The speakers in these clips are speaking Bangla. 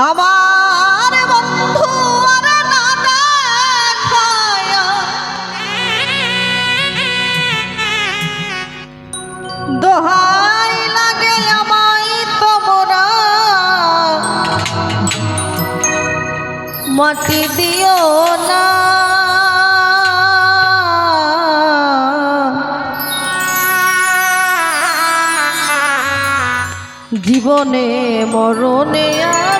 আমার বন্ধু দোহাই লাগে আমায় তোমরা। মাটি দিও না। জীবনে মরণে আর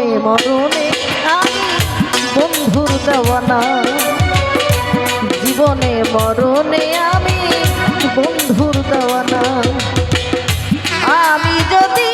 মনে মরণে আমি বন্ধুর দেওয়ানা। জীবনে মরণে আমি বন্ধুর দেওয়ানা। আমি যদি